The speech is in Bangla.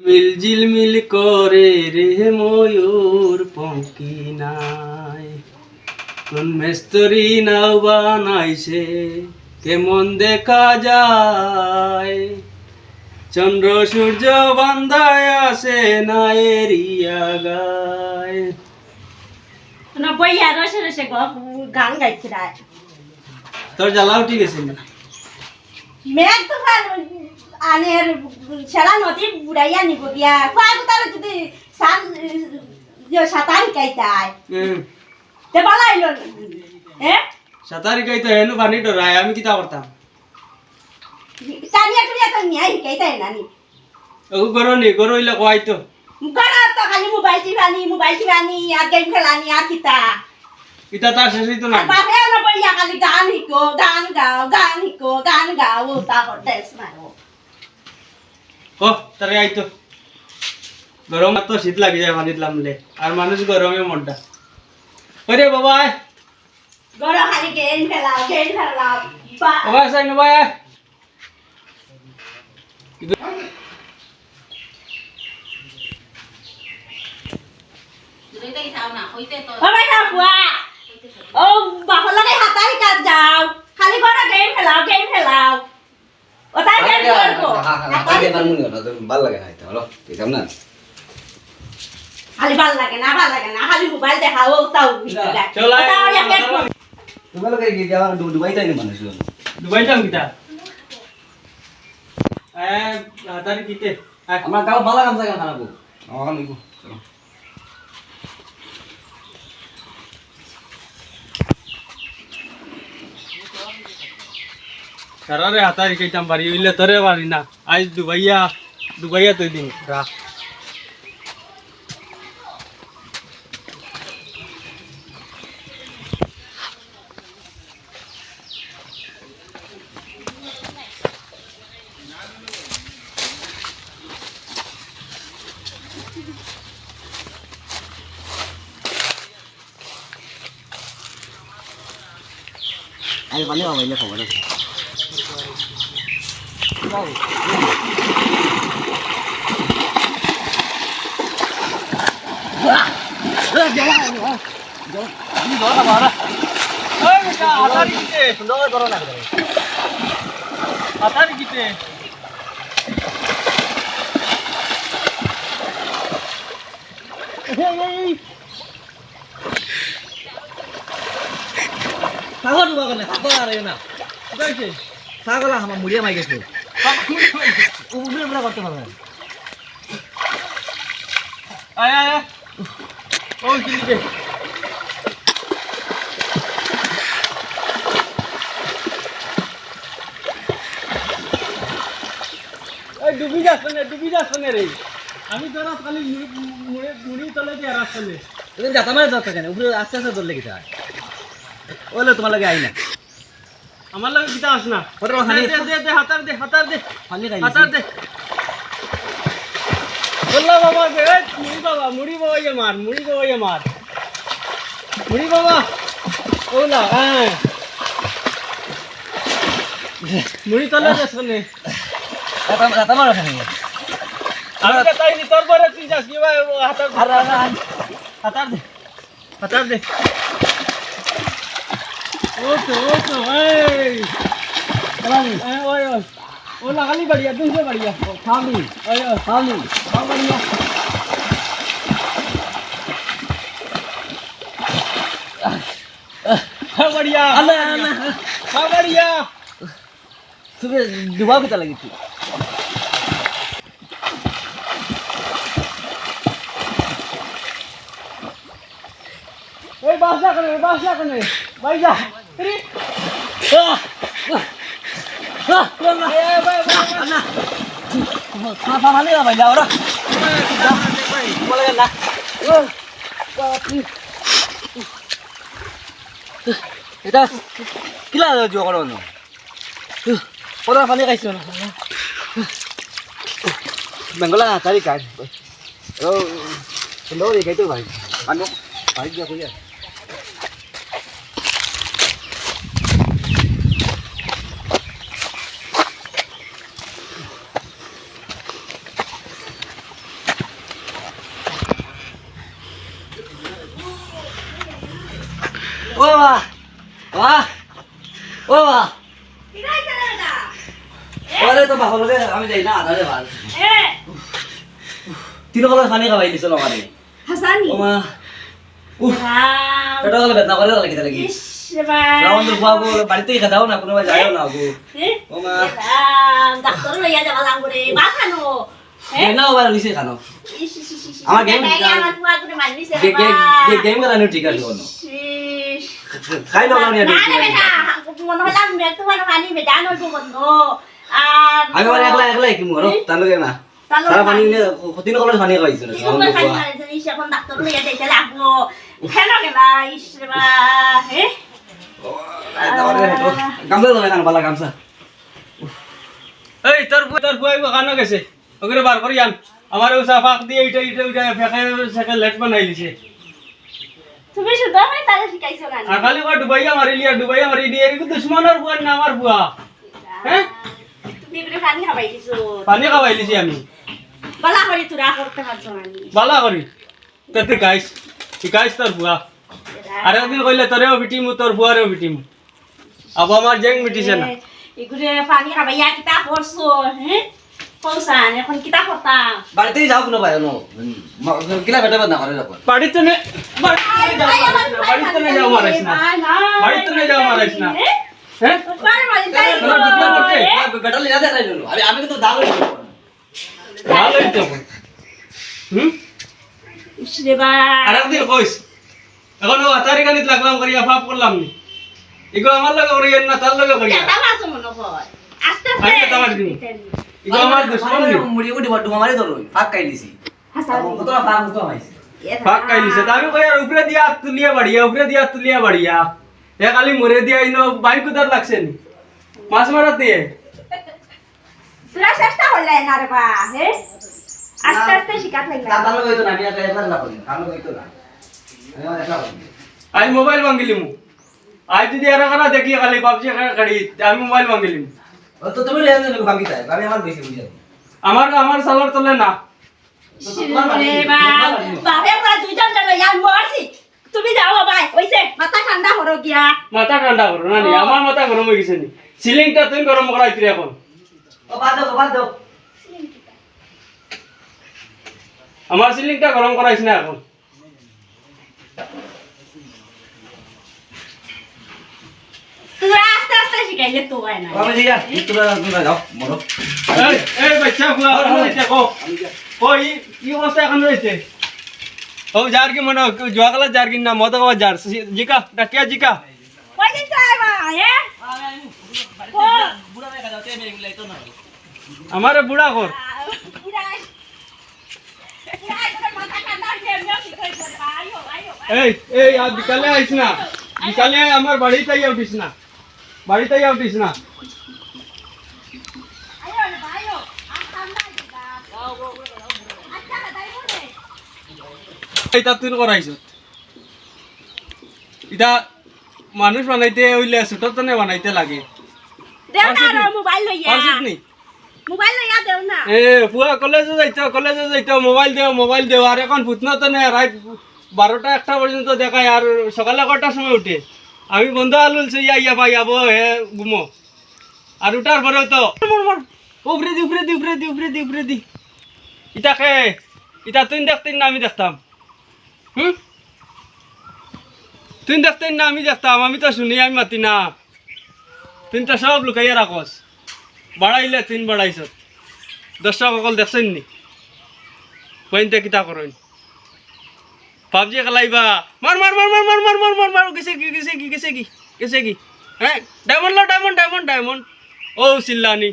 মিল ঝিলমিল করে রে ময়ূর পঙ্কি নাই কোন মেস্তরি নাও বানাইছে কেমন দেখা যায়? চন্দ্র সূর্য বান্ধায় আসে না এরিয়া গায় বইয়া রসে রসে গান গাইছে তোর জ্বালাও ঠিক আছে না মেঘ তো আনের সেরা নদী বুড়াইয়া নিব দিয়া। খুয়াগু তার যদি সান সাঁতার শিকাইতাই হুম। তে ভালো আইলো হ্যাঁ সাঁতারি গাই তো হেনু পানি ডরায় আমি কিতা করতাম? টানিয়া টুনিয়া তো নিয়া শিকাইতাই নানি ওগু করো নি করো ইলে কয় তো। গড়া তো খালি মোবাইল টিপানি মোবাইল টিপানি আর গেম খেলানি আর কিতা। ইতা তার শেষ হইতো না বাপে না বইয়া খালি গান শিকো গান গাও গান শিকো গান গাও তারপর ড্যান্স মারো। হ তাৰে আইতো গৰম মাত্ৰ চিট লাগি যায় পানীত লামলে আৰু মানুহ গৰমে মৰদা অৰে বাবা আই বাবা চাই নবাই ভালো লাগে না এটা হলো? দেখলাম না? খালি ভালো লাগে না ভালো লাগে না খালি মোবাইল তাও তোমালোকে কি যাওয়া ডুবাই তাই মানুষ দুবাই যাম কিতা আয়। কিতে আমার গাঁও ভালো কাম জায়গা খারাপ আমার নিবো সারারে হাতারি কইতাম পারি উইলে তোরে পারি না আজ দুবাইয়া দুবাইয়া তুই দিন রা আমি পানি পাইলে খবর হাতারি কিতে সুন্দর করো না হাতারি কিতে সাগর ডুবা কেন আর না কইছে আমার মুড়িয়ে মাই গেছে। উবুরে উবুরে করতে পারবে আয় আয় ওই এই ডুবি যাচ্ছে না ডুবি যাচ্ছে না রে আমি তোরা খালি মুড়ি তলে দিয়ে রাস্তালে তুমি যাতা মানে দরকার কেন? উপরে আস্তে আস্তে ধরলে কি চায় ওলে তোমার লাগে আই না। আমার লাগে কিতা আস না ওরে হানি দে দে দে হাতার দে হাতার দে পানি খাই হাতার দে বললা বাবা কে এই মুড়ি বাবা মুড়ি বাবা ইয়ে মার মুড়ি বাবা ইয়ে মার মুড়ি বাবা ওলা হ্যাঁ মুড়ি তলে যাস নে যাতা মানে খাই আমি তো তাই নি তোর পরে তুই যাস কি ভাই হাতার আর হাতার দে হাতার দে ওতো ওতো এই। লাগালি ওই ওই। ও লাগালি বাড়িয়া দুইশো বাড়িয়া খালি ওই খালি সব বাড়িয়া বাড়িয়া আলে আলে সব বাড়িয়া তুমি ডুবা কোথা লাগিছি এই বাস না কেন বাস না। কেন বাইজা এটা কিলা করো না পরা পানি খাইছো না বেঙ্গলা তারি কাজ ও সুন্দর দেখাইতো ভাই কানো ভাই যা ও বাহ বাহ ও বাহ ওরে তো ভালো রে আমি যাই না আদারে ভালো। তিন কলা পানি খাওয়াই দিছিল আমারে হাসানি ওমা উফ এটা কলা বেদনা করে লাগি। লাগি রাউন্ড বাড়িতে খাদাও না কোনো যাও না ওমা ডাক্তার লইয়া যাবা লাগবে বাসানো কেন আবার লিসে কেন আমার গেম ঠিক আগে মানে একলা একলা কি মরো তার লগে না। সারা পানি নে কতদিন কলে পানি খাইছো না এখন তোর তোর ফুয়াইব কেন গেছে। ওগুলো বার করি আন। আমার ও সাফাক দিয়ে ইটা ইটা ইটা ফেঁকে সেকে লেট বানাই দিছে তুমি শুধু আমি তারে শিখাইছো না আর খালি কয় ডুবাইয়া মারি লিয়া ডুবাইয়া মারি দিয়ে এরকম দুশ্মনের বুয়া না আমার বুয়া হ্যাঁ? তুমি করে পানি খাবাই দিছো। পানি খাওয়াই দিছি আমি। বলা করি তোরা করতে পারছ না। বালা করি। তাতে গাইস গাইস তোর বুয়া আর একদিন কইলে তোরেও পিটিমু তোর বুয়ারেও পিটিমু আবু আমার জেং মিটিছে না। এগুলো পানি খাবাইয়া কিতা করছ হ্যাঁ? এখন কিতা না না হ্যাঁ? আমি এখন আতারি গানিত লাগলাম করিয়া পাপ করলাম এগুলো আমার লগে করিয়েন না তার লগে করিয়া ইগো আমি দিয়া তুলিয়া বাড়িয়া উপরে দিয়া তুলিয়া বাড়িয়া এ খালি মুরে দিয়া ইনো মাছ মারা দিয়ে? তুরা চেষ্টা হল আই মোবাইল মাঙ্গিলিমু আই যদি দেখি খালি বাপজি খাড়ি আমি মোবাইল মাঙ্গিলিমু তো তুমি লিয়া দেন বাকি তাই আমি আমার বেশি বুঝি আমার আমার সালার তলে না। বাপে পুরা দুইজন জন ইয়ার মরছি তুমি যাও বাবাই ওইছে মাথা ঠান্ডা হরো গিয়া। মাথা ঠান্ডা করো না নি? আমার মাথা গরম গেছে নি। সিলিংটা তুমি গরম করাইছি এখন। ও বাদ দাও বাদ দাও। আমার সিলিংটা গরম করাইছি না এখন তোরা আস্তে আস্তে তো না। আমি জিয়া তোরা তোরা যাও মরো এই এই বাচ্চা বুয়া হইছে কো কই কি অবস্থা এখন রয়েছে? ও যার কি মনে জোয়াকালা যার কি না মদ খাওয়া যার জিকা ডাকিয়া জিকা? কই দিন চাই মা এ? বুড়া দেখা যাও মেরে গুলাই তো না আমারে বুড়া কর আইও এই এই আর বিকালে আইস না। বিকালে আমার বাড়িতে আইয়া উঠিস না। বাড়িতেই আউটিস না। এটা তুই করাইছ? এটা মানুষ বানাইতে হইলে ছোট তনে বানাইতে লাগে। বারোটা একটা পর্যন্ত দেখায় আর সকালে কটার সময় উঠে? আমি বন্ধু আলুলছি ইয়া ইয়া ভাই আবো হে ঘুমো আর উঠার পরেও তো। উপরে দি উপরে দি উপরে দি উপরে দি উপরে দি ইটা খে ইটা তুই দেখতেন না আমি দেখতাম হুম তুই দেখতেন না আমি দেখতাম আমি তো শুনি আমি মাতি না তুই তো সব লুকাইয়া রাখস বাড়াইলে তুই বাড়াইছ দর্শক অকল দেখছেন নি কইনতে কিতা করেন পাবজি খেলাইবা। মার মার মার মার মার মার মার মার মার। গেছে কি গেছে কি গেছে কি গেছে কি? হ্যাঁ ডায়মন্ড লো ডায়মন্ড ডায়মন্ড ডায়মন্ড ও, চিল্লানি।